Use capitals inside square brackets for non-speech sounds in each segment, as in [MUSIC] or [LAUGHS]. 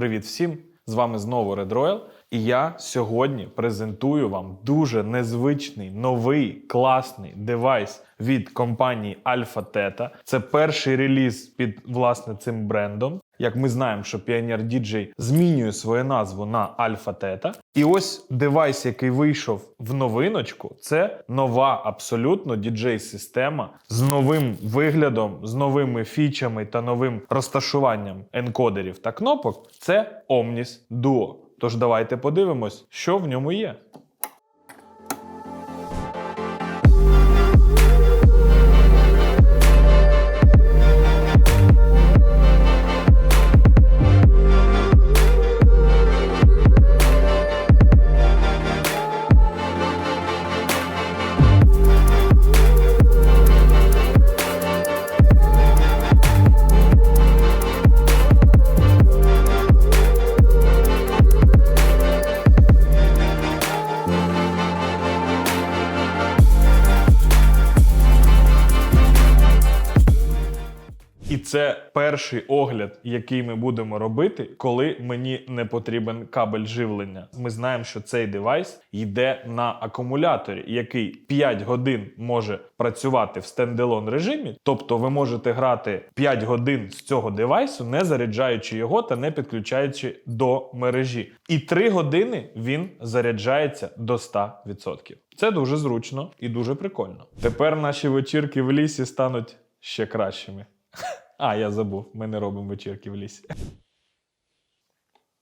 Привіт всім! З вами знову Red Royal. І я сьогодні презентую вам дуже незвичний, новий, класний девайс від компанії Alpha Theta. Це перший реліз під власне цим брендом. Як ми знаємо, що Pioneer DJ змінює свою назву на Alpha Theta. І ось девайс, який вийшов в новиночку, це нова абсолютно діджей-система з новим виглядом, з новими фічами та новим розташуванням енкодерів та кнопок. Це Omnis Duo. Тож давайте подивимось, що в ньому є. Перший огляд, який ми будемо робити, коли мені не потрібен кабель живлення. Ми знаємо, що цей девайс йде на акумуляторі, який 5 годин може працювати в стенделон режимі. Тобто ви можете грати 5 годин з цього девайсу, не заряджаючи його та не підключаючи до мережі. І 3 години він заряджається до 100%. Це дуже зручно і дуже прикольно. Тепер наші вечірки в лісі стануть ще кращими. [LAUGHS] А, я забув, ми не робимо вечірки в лісі.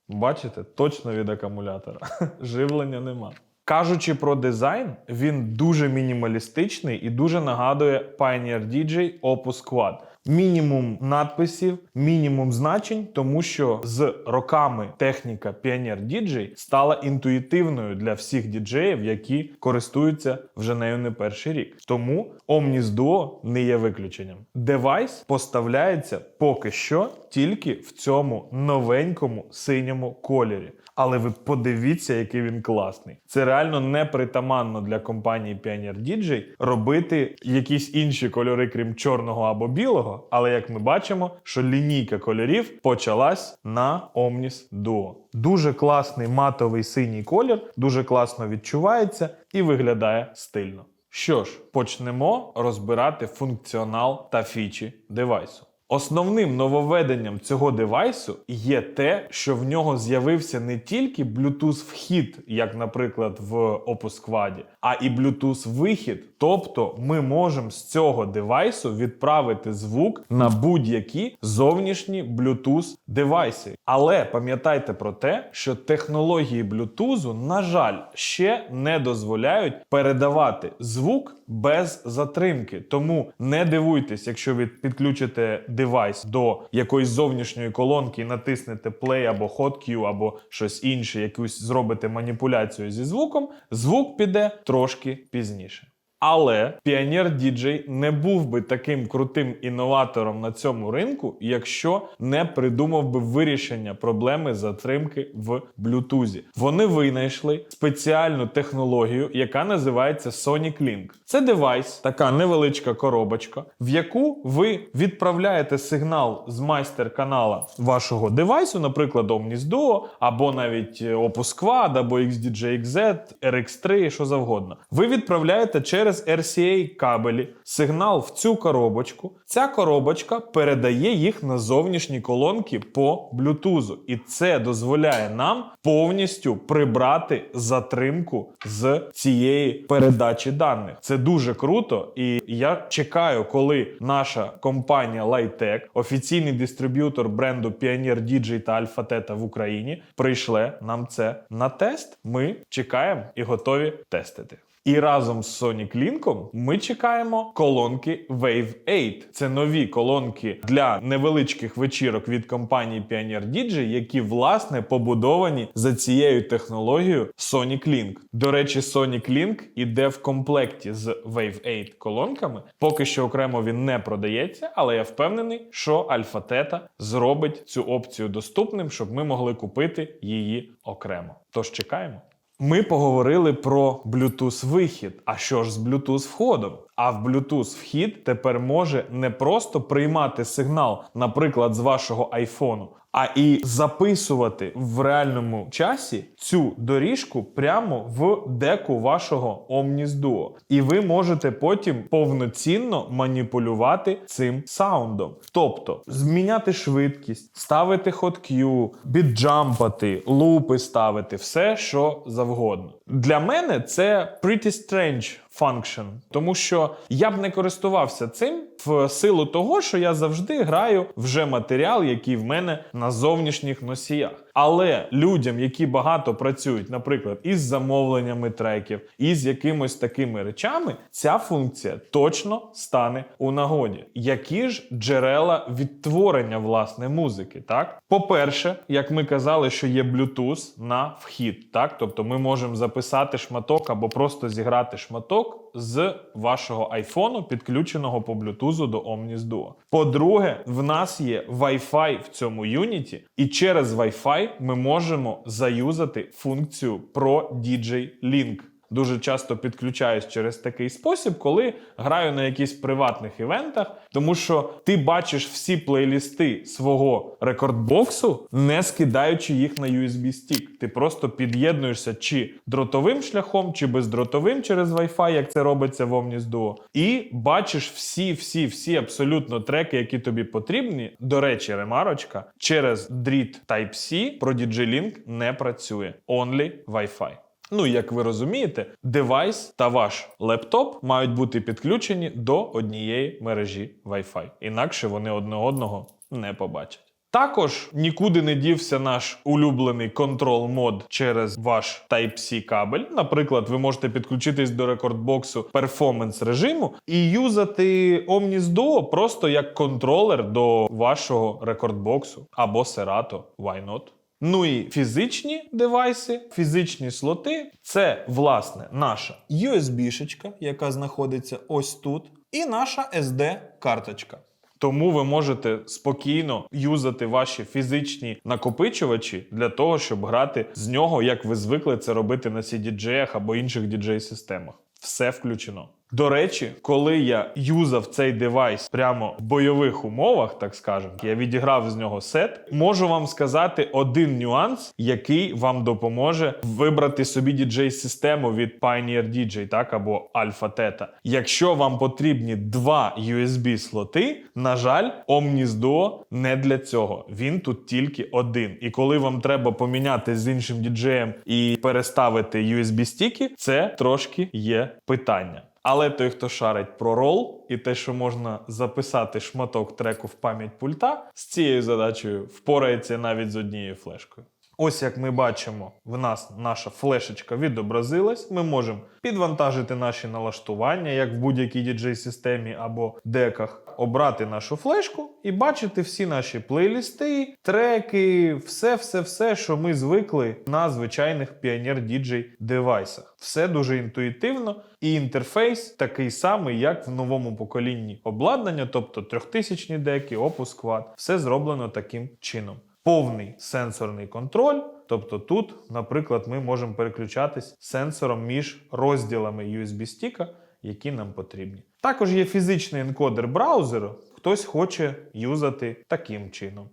Бачите, точно від акумулятора. [LAUGHS] Живлення нема. Кажучи про дизайн, він дуже мінімалістичний і дуже нагадує Pioneer DJ Opus Quad. Мінімум надписів, мінімум значень, тому що з роками техніка Pioneer DJ стала інтуїтивною для всіх діджеїв, які користуються вже нею не перший рік. Тому Omnis Duo не є виключенням. Девайс поставляється поки що тільки в цьому новенькому синьому кольорі. Але ви подивіться, який він класний. Це реально непритаманно для компанії Pioneer DJ робити якісь інші кольори, крім чорного або білого. Але як ми бачимо, що лінійка кольорів почалась на Omnis Duo. Дуже класний матовий синій колір, дуже класно відчувається і виглядає стильно. Що ж, почнемо розбирати функціонал та фічі девайсу. Основним нововведенням цього девайсу є те, що в нього з'явився не тільки Bluetooth вхід, як, наприклад, в Opus Quad, а і Bluetooth вихід. Тобто ми можемо з цього девайсу відправити звук на будь-які зовнішні Bluetooth девайси. Але пам'ятайте про те, що технології Bluetooth, на жаль, ще не дозволяють передавати звук без затримки. Тому не дивуйтесь, якщо ви підключите девайс до якоїсь зовнішньої колонки і натиснете play або hotkey, або щось інше, якусь зробите маніпуляцію зі звуком, звук піде трошки пізніше. Але Pioneer DJ не був би таким крутим інноватором на цьому ринку, якщо не придумав би вирішення проблеми затримки в Bluetooth. Вони винайшли спеціальну технологію, яка називається Sonic Link. Це девайс, така невеличка коробочка, в яку ви відправляєте сигнал з майстер-канала вашого девайсу, наприклад, Omnis Duo, або навіть Opus Quad, або XDJ-XZ, RX3, що завгодно. Ви відправляєте через через RCA кабелі сигнал в цю коробочку. Ця коробочка передає їх на зовнішні колонки по Bluetooth. І це дозволяє нам повністю прибрати затримку з цієї передачі даних. Це дуже круто, і я чекаю, коли наша компанія Lightech, офіційний дистриб'ютор бренду Pioneer DJ та Alpha Theta в Україні, прийшле нам це на тест. Ми чекаємо і готові тестити. І разом з Sonic Link ми чекаємо колонки Wave 8. Це нові колонки для невеличких вечірок від компанії Pioneer DJ, які власне побудовані за цією технологією Sonic Link. До речі, Sonic Link іде в комплекті з Wave 8 колонками. Поки що окремо він не продається, але я впевнений, що Alpha Theta зробить цю опцію доступним, щоб ми могли купити її окремо. Тож чекаємо. Ми поговорили про Bluetooth вихід. А що ж з Bluetooth входом? А в Bluetooth вхід тепер може не просто приймати сигнал, наприклад, з вашого айфону, а і записувати в реальному часі цю доріжку прямо в деку вашого Omnis Duo. І ви можете потім повноцінно маніпулювати цим саундом. Тобто зміняти швидкість, ставити хот-к'ю, біджампати, лупи ставити, все що завгодно. Для мене це pretty strange function, тому що я б не користувався цим в силу того, що я завжди граю вже матеріал, який в мене на зовнішніх носіях. Але людям, які багато працюють, наприклад, із замовленнями треків, із якимось такими речами, ця функція точно стане у нагоді. Які ж джерела відтворення власне музики? Так, по-перше, як ми казали, що є Bluetooth на вхід, так тобто ми можемо записати шматок або просто зіграти шматок з вашого айфону, підключеного по Bluetooth до Omnis Duo. По-друге, в нас є Wi-Fi в цьому юніті, і через Wi-Fi ми можемо заюзати функцію Pro DJ Link. Дуже часто підключаюсь через такий спосіб, коли граю на якихось приватних івентах, тому що ти бачиш всі плейлісти свого рекордбоксу, не скидаючи їх на USB стік. Ти просто під'єднуєшся чи дротовим шляхом, чи бездротовим через Wi-Fi, як це робиться в Omnis Duo, і бачиш всі, всі, всі абсолютно треки, які тобі потрібні. До речі, ремарочка через дріт Type-C про DJ Link не працює. Only Wi-Fi. Ну, як ви розумієте, девайс та ваш лептоп мають бути підключені до однієї мережі Wi-Fi. Інакше вони одне одного не побачать. Також нікуди не дівся наш улюблений контрол мод через ваш Type-C кабель. Наприклад, ви можете підключитись до рекордбоксу перформанс режиму і юзати Omnis Duo просто як контролер до вашого рекордбоксу або Serato. Why not? Ну і фізичні девайси, фізичні слоти це власне наша USB-шечка, яка знаходиться ось тут, і наша SD-карточка. Тому ви можете спокійно юзати ваші фізичні накопичувачі для того, щоб грати з нього, як ви звикли це робити на CDJ або інших діджей-системах. Все включено. До речі, коли я юзав цей девайс прямо в бойових умовах, так скажемо, я відіграв з нього сет, можу вам сказати один нюанс, який вам допоможе вибрати собі діджей-систему від Pioneer DJ, так або Alpha Theta. Якщо вам потрібні два USB-слоти, на жаль, Omnis Duo не для цього. Він тут тільки один. І коли вам треба поміняти з іншим діджеєм і переставити USB-стіки, це трошки є питання. Але той, хто шарить про рол і те, що можна записати шматок треку в пам'ять пульта, з цією задачею впорається навіть з однією флешкою. Ось як ми бачимо, в нас наша флешечка відобразилась. Ми можемо підвантажити наші налаштування, як в будь-якій діджей-системі або деках, обрати нашу флешку і бачити всі наші плейлісти, треки, все-все-все, що ми звикли на звичайних Pioneer DJ девайсах. Все дуже інтуїтивно, і інтерфейс такий самий, як в новому поколінні обладнання, тобто трьохтисячні деки, Opus Quad. Все зроблено таким чином повний сенсорний контроль. Тобто тут, наприклад, ми можемо переключатись сенсором між розділами USB-стіка, які нам потрібні. Також є фізичний енкодер браузеру. Хтось хоче юзати таким чином.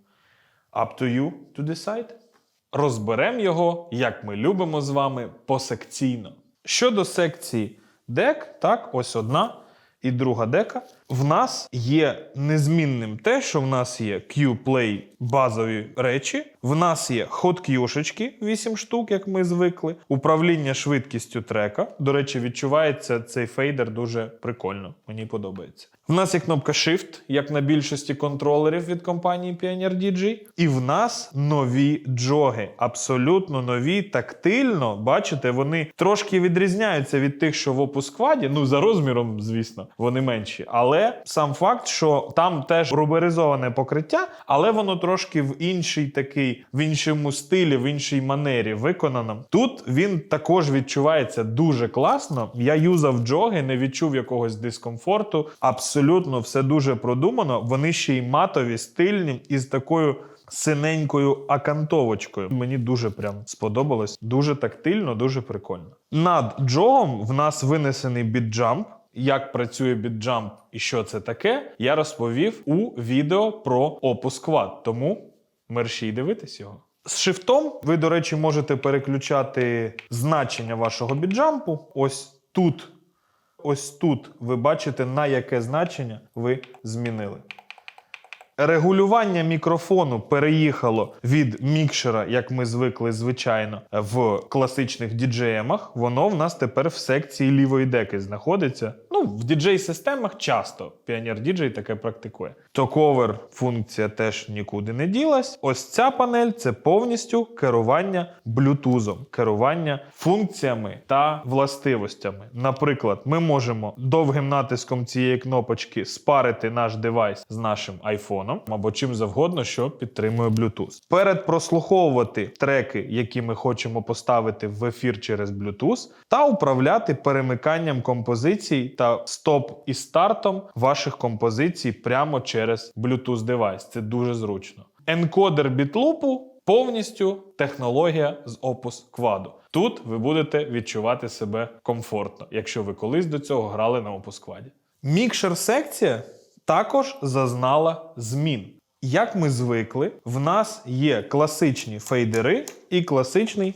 Up to you to decide. Розберемо його, як ми любимо з вами, посекційно. Щодо секції дек, так, ось одна і друга дека. В нас є незмінним те, що в нас є Q-Play базові речі, в нас є ход кюшечки 8 штук, як ми звикли, управління швидкістю трека. До речі, відчувається цей фейдер дуже прикольно. Мені подобається. В нас є кнопка Shift, як на більшості контролерів від компанії Pioneer DJ. І в нас нові джоги. Абсолютно нові, тактильно. Бачите, вони трошки відрізняються від тих, що в Quad. Ну, за розміром, звісно, вони менші. Але сам факт, що там теж руберизоване покриття, але воно трошки в інший такий, в іншому стилі, в іншій манері виконано. Тут він також відчувається дуже класно. Я юзав джоги, не відчув якогось дискомфорту. Абсолютно все дуже продумано. Вони ще й матові, стильні і з такою. Синенькою акантовочкою. Мені дуже прям сподобалось. Дуже тактильно, дуже прикольно. Над джогом в нас винесений біджамп. Як працює біджамп і що це таке, я розповів у відео про Opus. Тому мерщій дивитись його. З шифтом ви, до речі, можете переключати значення вашого біджампу. Ось тут, ось тут ви бачите, на яке значення ви змінили. Регулювання мікрофону переїхало від мікшера, як ми звикли, звичайно, в класичних діджеємах. Воно в нас тепер в секції лівої деки знаходиться. Ну, в діджей-системах часто Pioneer DJ таке практикує. Токовер функція теж нікуди не ділась. Ось ця панель це повністю керування блютузом, керування функціями та властивостями. Наприклад, ми можемо довгим натиском цієї кнопочки спарити наш девайс з нашим айфоном або чим завгодно, що підтримує Bluetooth. Перед прослуховувати треки, які ми хочемо поставити в ефір через Bluetooth, та управляти перемиканням композицій та стоп і стартом ваших композицій прямо через Bluetooth девайс. Це дуже зручно. Енкодер бітлупу повністю технологія з Opus Quad. Тут ви будете відчувати себе комфортно, якщо ви колись до цього грали на Opus Quad. Мікшер секція також зазнала змін. Як ми звикли, в нас є класичні фейдери і класичний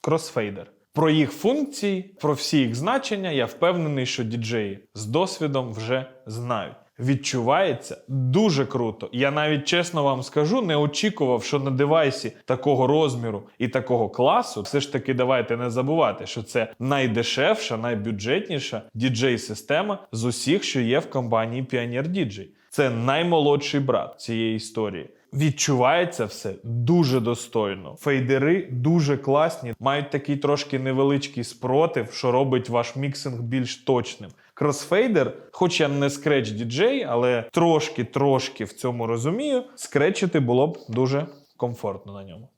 кросфейдер. Про їх функції, про всі їх значення, я впевнений, що діджеї з досвідом вже знають. Відчувається дуже круто. Я навіть чесно вам скажу, не очікував, що на девайсі такого розміру і такого класу, все ж таки, давайте не забувати, що це найдешевша, найбюджетніша діджей-система з усіх, що є в компанії Pioneer DJ. Це наймолодший брат цієї історії. Відчувається все дуже достойно. Фейдери дуже класні, мають такий трошки невеличкий спротив, що робить ваш міксинг більш точним. Кросфейдер, хоч я не скреч діджей, але трошки-трошки в цьому розумію, скречити було б дуже комфортно на ньому.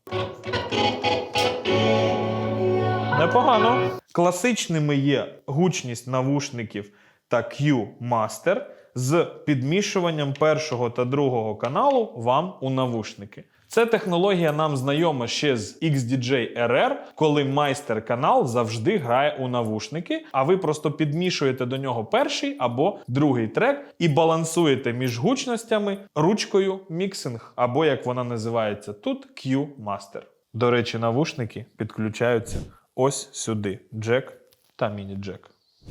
Непогано. Класичними є гучність навушників та Q-Master з підмішуванням першого та другого каналу вам у навушники. Ця технологія нам знайома ще з XDJ RR, коли майстер-канал завжди грає у навушники, а ви просто підмішуєте до нього перший або другий трек і балансуєте між гучностями ручкою міксинг, або як вона називається тут Q-Master. До речі, навушники підключаються ось сюди: джек та міні-джек.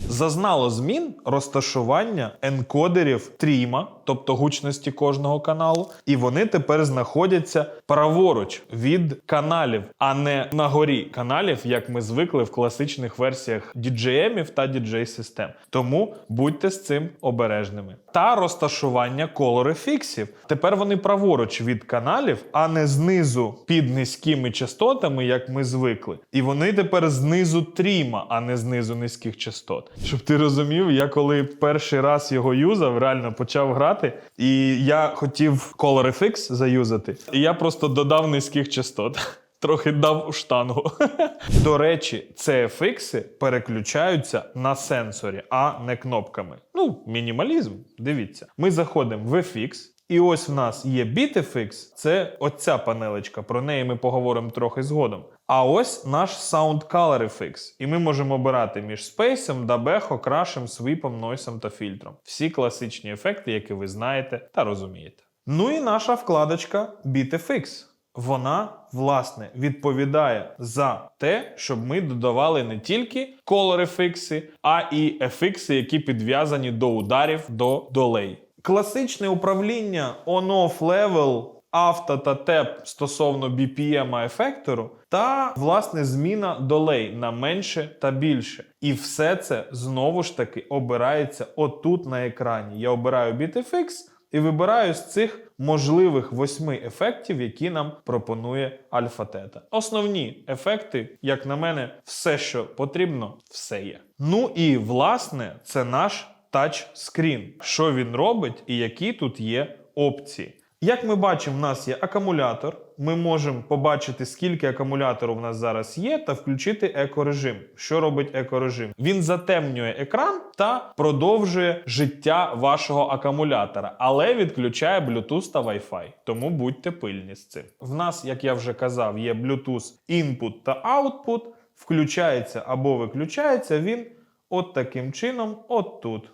Зазнало змін розташування енкодерів тріма, тобто гучності кожного каналу, і вони тепер знаходяться праворуч від каналів, а не на горі каналів, як ми звикли в класичних версіях DJM та DJ-систем. Тому будьте з цим обережними. Та розташування колорефіксів. Тепер вони праворуч від каналів, а не знизу під низькими частотами, як ми звикли. І вони тепер знизу тріма, а не знизу низьких частот. Щоб ти розумів, я коли перший раз його юзав, реально почав грати, і я хотів ColorFX заюзати, і я просто додав низьких частот. [LAUGHS] Трохи дав у штангу. [LAUGHS] До речі, CFX переключаються на сенсорі, а не кнопками. Ну, мінімалізм. Дивіться. Ми заходимо в FX, і ось в нас є BitFX, це оця панелечка, про неї ми поговоримо трохи згодом. А ось наш Sound Color FX. І ми можемо обирати між спейсом, дабехо, крашем, свіпом, нойсом та фільтром. Всі класичні ефекти, які ви знаєте та розумієте. Ну і наша вкладочка BitFX. Вона, власне, відповідає за те, щоб ми додавали не тільки color ефікси, а і ефікси, які підв'язані до ударів до долей. Класичне управління on-off level, авто та теп стосовно BPM ефектору, та власне зміна долей на менше та більше. І все це знову ж таки обирається отут на екрані. Я обираю BitFX і вибираю з цих можливих восьми ефектів, які нам пропонує Альфа Тета. Основні ефекти, як на мене, все, що потрібно, все є. Ну і власне, це наш тачскрін. Що він робить і які тут є опції. Як ми бачимо, в нас є акумулятор. Ми можемо побачити, скільки акумулятору в нас зараз є, та включити екорежим. Що робить екорежим? Він затемнює екран та продовжує життя вашого акумулятора, але відключає Bluetooth та Wi-Fi. Тому будьте пильні з цим. В нас, як я вже казав, є Bluetooth input та output. Включається або виключається він от таким чином, от тут.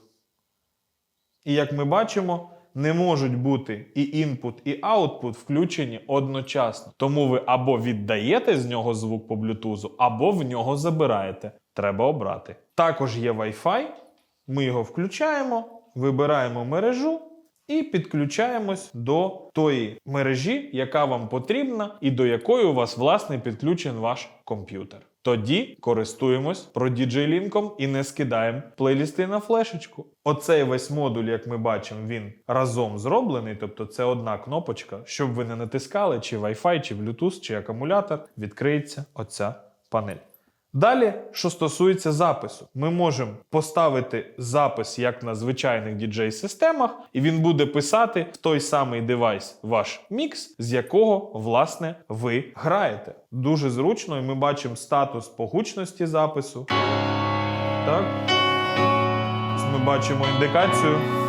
І як ми бачимо, не можуть бути і інпут, і аутпут включені одночасно. Тому ви або віддаєте з нього звук по блютузу, або в нього забираєте. Треба обрати. Також є Wi-Fi. Ми його включаємо, вибираємо мережу і підключаємось до тої мережі, яка вам потрібна, і до якої у вас власне підключен ваш комп'ютер. Тоді користуємось про DJ-лінком і не скидаємо плейлісти на флешечку. Оцей весь модуль, як ми бачимо, він разом зроблений, тобто це одна кнопочка. Щоб ви не натискали чи Wi-Fi, чи Bluetooth, чи акумулятор, відкриється оця панель. Далі, що стосується запису, ми можемо поставити запис як на звичайних діджей-системах, і він буде писати в той самий девайс ваш мікс, з якого власне ви граєте. Дуже зручно, і ми бачимо статус по гучності запису. Так. Ми бачимо індикацію.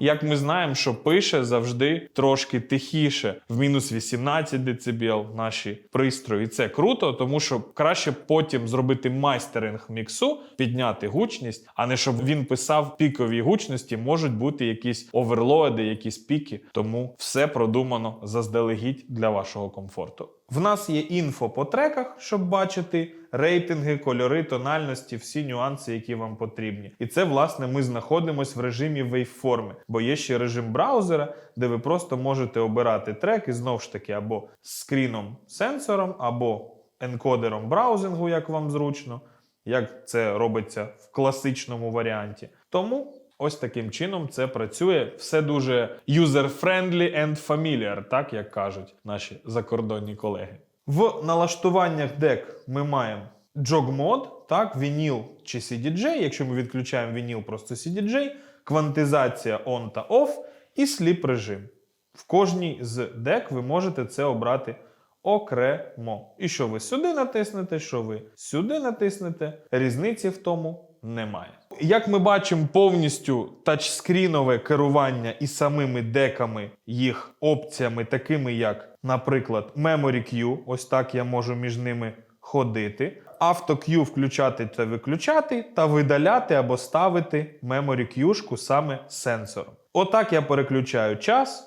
Як ми знаємо, що пише завжди трошки тихіше, в мінус 18 дБ наші пристрої. Це круто, тому що краще потім зробити майстеринг міксу, підняти гучність, а не щоб він писав пікові гучності, можуть бути якісь оверлоди, якісь піки. Тому все продумано заздалегідь для вашого комфорту. В нас є інфо по треках, щоб бачити рейтинги, кольори, тональності, всі нюанси, які вам потрібні. І це, власне, ми знаходимося в режимі waveform, бо є ще режим браузера, де ви просто можете обирати трек і знову ж таки або скріном сенсором, або енкодером браузингу, як вам зручно, як це робиться в класичному варіанті. Тому. Ось таким чином це працює. Все дуже user-friendly and familiar, так як кажуть наші закордонні колеги. В налаштуваннях DEC ми маємо jog мод, так, вініл чи CDJ. Якщо ми відключаємо вініл, просто CDJ, квантизація on та off і sleep режим. В кожній з DEC ви можете це обрати окремо. І що ви сюди натиснете, що ви сюди натиснете, різниці в тому немає. Як ми бачимо, повністю тачскрінове керування і самими деками їх опціями, такими як, наприклад, Memory Q, ось так я можу між ними ходити. Auto-Q включати та виключати, та видаляти або ставити Memory Q-шку саме сенсором. Отак я переключаю час.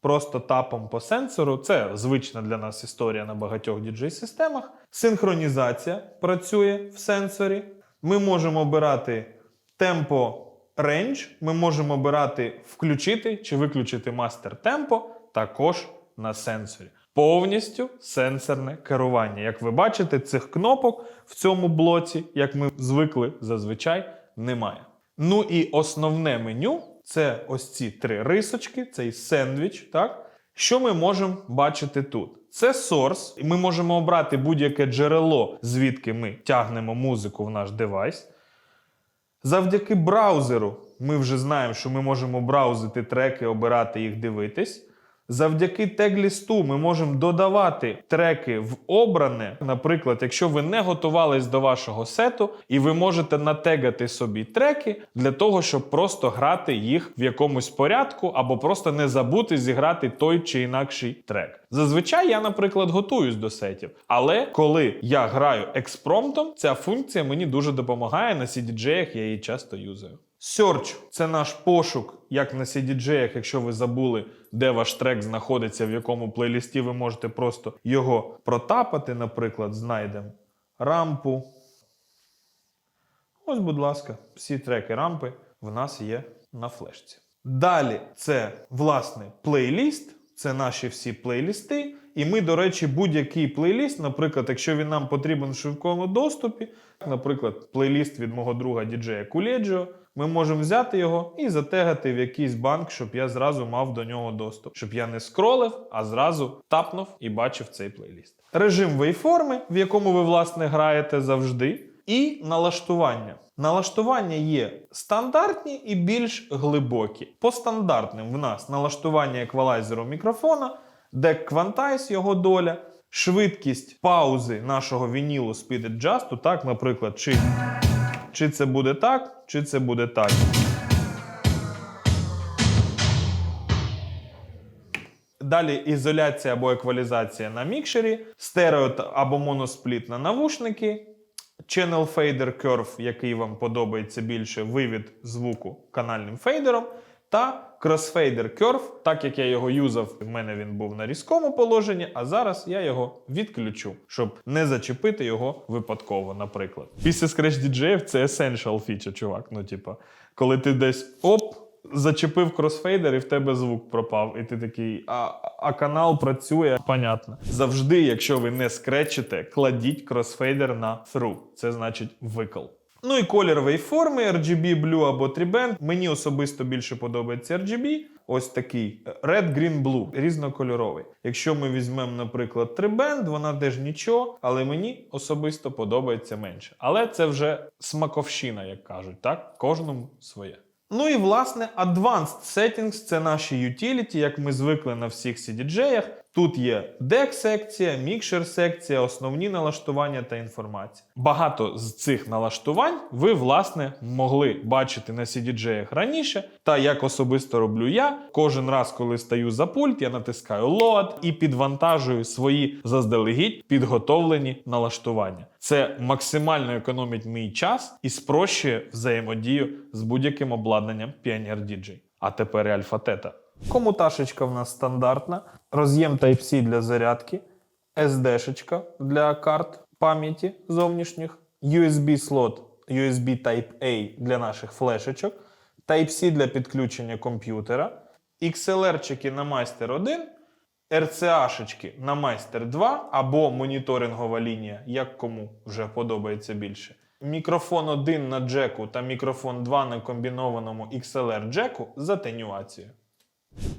Просто тапом по сенсору. Це звична для нас історія на багатьох діджей-системах. Синхронізація працює в сенсорі. Ми можемо обирати темпо рейндж, ми можемо обирати включити чи виключити мастер темпо також на сенсорі. Повністю сенсорне керування. Як ви бачите, цих кнопок в цьому блоці, як ми звикли зазвичай, немає. Ну і основне меню це ось ці три рисочки, цей сендвіч. Так? Що ми можемо бачити тут? Це source, і ми можемо обрати будь-яке джерело, звідки ми тягнемо музику в наш девайс. Завдяки браузеру ми вже знаємо, що ми можемо браузити треки, обирати їх, дивитись. Завдяки тег-лісту ми можемо додавати треки в обране. Наприклад, якщо ви не готувались до вашого сету, і ви можете натегати собі треки для того, щоб просто грати їх в якомусь порядку, або просто не забути зіграти той чи інакший трек. Зазвичай я, наприклад, готуюсь до сетів, але коли я граю експромтом, ця функція мені дуже допомагає на CDJ, я її часто юзаю. Search – це наш пошук, як на CDJ, якщо ви забули, де ваш трек знаходиться, в якому плейлісті ви можете просто його протапати, наприклад, знайдемо рампу. Ось, будь ласка, всі треки рампи в нас є на флешці. Далі це, власне, плейліст. Це наші всі плейлісти. І ми, до речі, будь-який плейліст, наприклад, якщо він нам потрібен в швидкому доступі, наприклад, плейліст від мого друга діджея Куледжо, ми можемо взяти його і затегати в якийсь банк, щоб я зразу мав до нього доступ, щоб я не скролив, а зразу тапнув і бачив цей плейліст. Режим вейформи, в якому ви, власне, граєте завжди, і налаштування. Налаштування є стандартні і більш глибокі. По стандартним в нас налаштування еквалайзеру мікрофона, дек квантайз, його доля, швидкість паузи нашого вінілу Speed Adjust, так, наприклад, чи, чи це буде так, чи це буде так. Далі ізоляція або еквалізація на мікшері, стерео або моноспліт на навушники, Channel Fader Curve, який вам подобається більше, вивід звуку канальним фейдером. Та Crossfader Curve, так як я його юзав, в мене він був на різкому положенні, а зараз я його відключу, щоб не зачепити його випадково, наприклад. Після Scratch DJ це essential feature, чувак. Ну, типа, коли ти десь оп, зачепив кросфейдер і в тебе звук пропав. І ти такий, а, а канал працює. Понятно. Завжди, якщо ви не скречите, кладіть кросфейдер на through. Це значить викл. Ну і колір вейформи RGB, Blue або Triband. Мені особисто більше подобається RGB. Ось такий Red, Green, Blue, різнокольоровий. Якщо ми візьмемо, наприклад, Triband, вона теж нічого, але мені особисто подобається менше. Але це вже смаковщина, як кажуть, так? Кожному своє. Ну і власне Advanced Settings це наші utility, як ми звикли на всіх CDJ-ях. Тут є DEC секція, мікшер секція, основні налаштування та інформація. Багато з цих налаштувань ви, власне, могли бачити на CDJ-ях раніше. Та як особисто роблю я, кожен раз, коли стаю за пульт, я натискаю Load і підвантажую свої заздалегідь підготовлені налаштування. Це максимально економить мій час і спрощує взаємодію з будь-яким обладнанням Pioneer DJ. А тепер і Альфа Тета. Комуташечка в нас стандартна, роз'єм Type-C для зарядки, SD-шечка для карт пам'яті зовнішніх, USB слот, USB Type-A для наших флешечок, Type-C для підключення комп'ютера, XLR-чики на Master 1, RCA-шечки на майстер 2 або моніторингова лінія, як кому вже подобається більше. Мікрофон 1 на джеку та мікрофон 2 на комбінованому XLR джеку з атенюацією.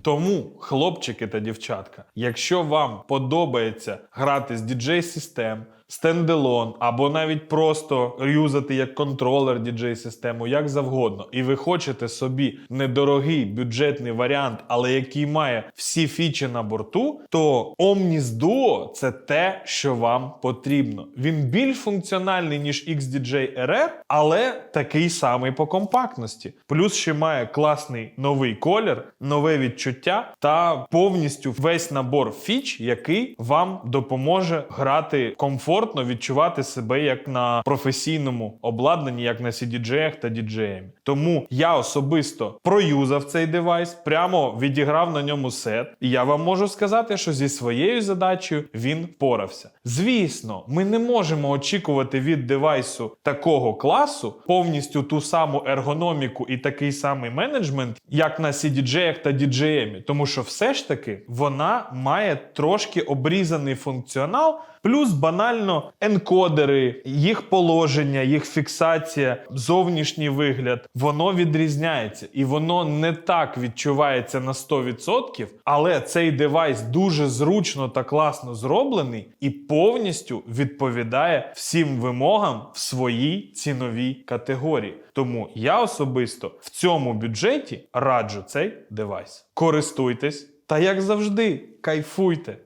Тому, хлопчики та дівчатка, якщо вам подобається грати з діджей-систем, стенделон, або навіть просто юзати як контролер діджей-систему, як завгодно, і ви хочете собі недорогий бюджетний варіант, але який має всі фічі на борту, то Omnis Duo це те, що вам потрібно. Він більш функціональний, ніж XDJ RR, але такий самий по компактності. Плюс ще має класний новий колір, нове відчуття та повністю весь набор фіч, який вам допоможе грати комфортно, відчувати себе як на професійному обладнанні, як на CDJ та DJ. Тому я особисто проюзав цей девайс, прямо відіграв на ньому сет. І я вам можу сказати, що зі своєю задачею він впорався. Звісно, ми не можемо очікувати від девайсу такого класу повністю ту саму ергономіку і такий самий менеджмент, як на CDJ та DJM, тому що все ж таки вона має трошки обрізаний функціонал. Плюс банально енкодери, їх положення, їх фіксація, зовнішній вигляд, воно відрізняється і воно не так відчувається на 100%, але цей девайс дуже зручно та класно зроблений і повністю відповідає всім вимогам в своїй ціновій категорії. Тому я особисто в цьому бюджеті раджу цей девайс. Користуйтесь та як завжди, кайфуйте!